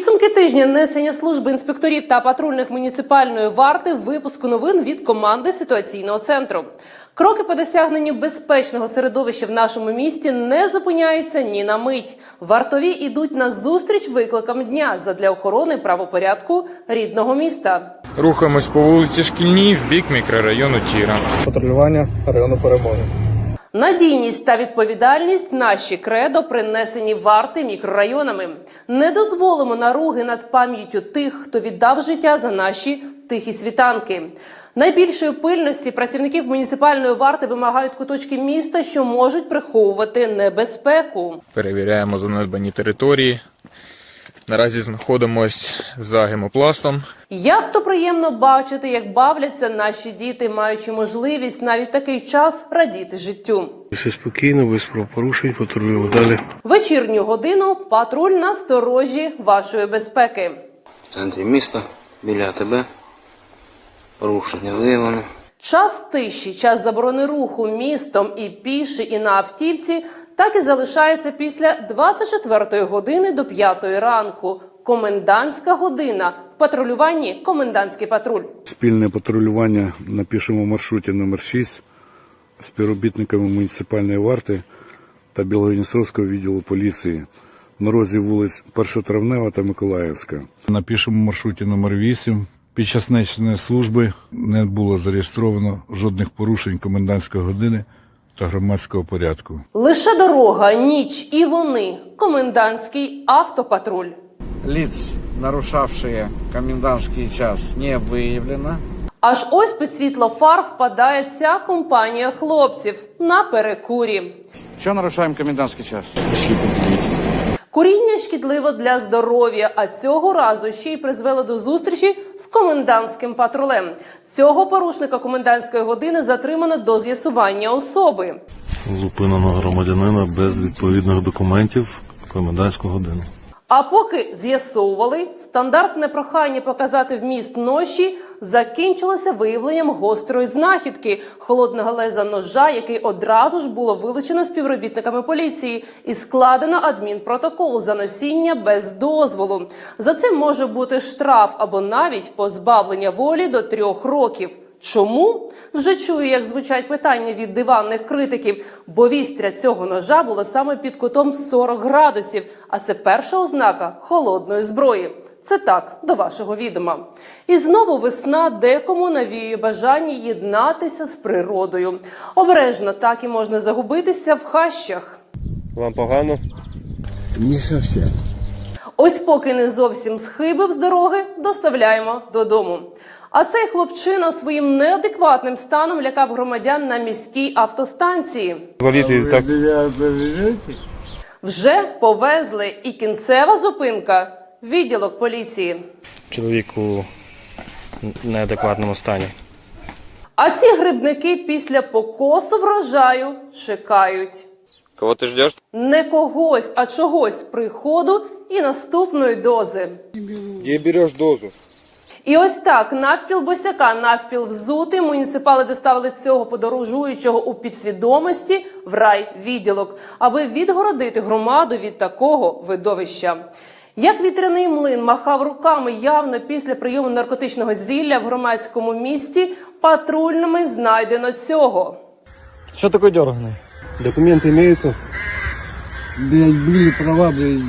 Підсумки тижня несення служби інспекторів та патрульних муніципальної варти випуску новин від команди ситуаційного центру. Кроки по досягненню безпечного середовища в нашому місті не зупиняються ні на мить. Вартові йдуть на зустріч викликам дня задля охорони правопорядку рідного міста. Рухаємось по вулиці Шкільній в бік мікрорайону Тіра. патрулювання району перемоги. Надійність та відповідальність наші кредо принесені варти мікрорайонами. Не дозволимо наруги над пам'яттю тих, хто віддав життя за наші тихі світанки. Найбільшої пильності працівників муніципальної варти вимагають куточки міста, що можуть приховувати небезпеку. Перевіряємо занедбані території. Наразі знаходимось за гемопластом. Як то приємно бачити, як бавляться наші діти, маючи можливість навіть такий час радіти життю. Все спокійно, без правопорушень, патрулюємо далі. Вечірню годину патруль на сторожі вашої безпеки. в центрі міста біля тебе. Порушення виявлено. Час тиші, час заборони руху містом і піші, і на автівці так і залишається після 24 години до 5 ранку. Комендантська година в патрулюванні комендантський патруль. Спільне патрулювання на пішому маршруті номер 6 співробітниками муніципальної варти та Білогоністровського відділу поліції на розі вулиць Першотравнева та Миколаївська. На пішому маршруті номер 8 під час несення служби не було зареєстровано жодних порушень комендантської години та громадського порядку. Лише дорога, ніч і вони. Комендантський автопатруль. Ліц, нарушавши комендантський час, не виявлено. Аж ось під світло фар впадає ця компанія хлопців на перекурі. Що нарушаємо комендантський час? Куріння шкідливо для здоров'я, а цього разу ще й призвело до зустрічі з комендантським патрулем. Цього порушника комендантської години затримано до з'ясування особи. Зупинено громадянина без відповідних документів комендантську годину. А поки з'ясовували, стандартне прохання показати вміст ноші закінчилося виявленням гострої знахідки холодного леза ножа, який одразу ж було вилучено співробітниками поліції, і складено адмінпротокол за носіння без дозволу. За це може бути штраф або навіть позбавлення волі до трьох років. Чому вже чую, як звучать питання від диванних критиків, бо вістря цього ножа було саме під кутом 40 градусів, а це перша ознака холодної зброї. Це так до вашого відома. І знову весна декому навіює бажання єднатися з природою. Обережно так і можна загубитися в хащах. Вам погано? Ось поки не зовсім схибив з дороги, доставляємо додому. А цей хлопчина своїм неадекватним станом лякав громадян на міській автостанції. Валіти так Вже повезли і кінцева зупинка відділок поліції. Чоловік у неадекватному стані. А ці грибники після покосу врожаю чекають Кого ти ждеш? не когось, а чогось приходу і наступної дози. Де береш дозу? І ось так навпіл босяка, навпіл взути. Муніципали доставили цього подорожуючого у підсвідомості в рай відділок, аби відгородити громаду від такого видовища. Як вітряний млин махав руками явно після прийому наркотичного зілля в громадському місті, патрульними знайдено цього. Що таке дерганий? документи имеются? Блять, были права, блядь,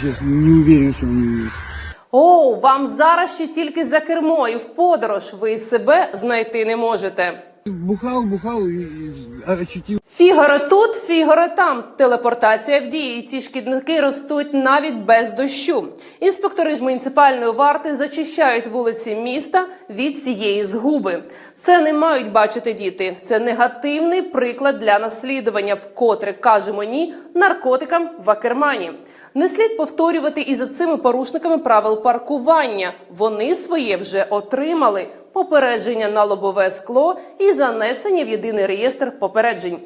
сейчас не уверен, что они есть. О, вам зараз ще тільки за кермо і в подорож ви себе знайти не можете. Бухал, бухал и, и очутил. Фігаро тут, фігаро там. Телепортація в дії. І Ці шкідники ростуть навіть без дощу. Інспектори ж муніципальної варти зачищають вулиці міста від цієї згуби. Це не мають бачити діти. Це негативний приклад для наслідування, вкотре кажемо ні наркотикам в Акермані. Не слід повторювати і за цими порушниками правил паркування. Вони своє вже отримали попередження на лобове скло і занесення в єдиний реєстр попереджень.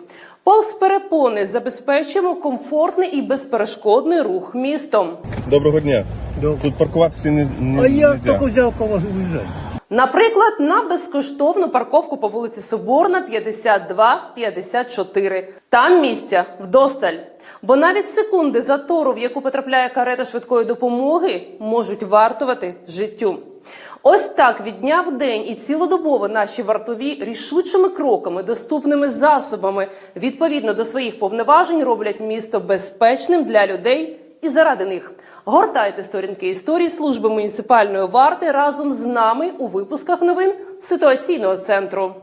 Повз перепони забезпечуємо комфортний і безперешкодний рух містом. Доброго дня. Тут паркуватися не, не А я нельзя. взял кого уезжать. Наприклад, на безкоштовну парковку по вулиці Соборна 52-54. Там місця вдосталь. Бо навіть секунди затору, в яку потрапляє карета швидкої допомоги, можуть вартувати життю. Ось так від дня в день і цілодобово наші вартові рішучими кроками, доступними засобами, відповідно до своїх повноважень, роблять місто безпечним для людей і заради них. Гортайте сторінки історії служби муніципальної варти разом з нами у випусках новин ситуаційного центру.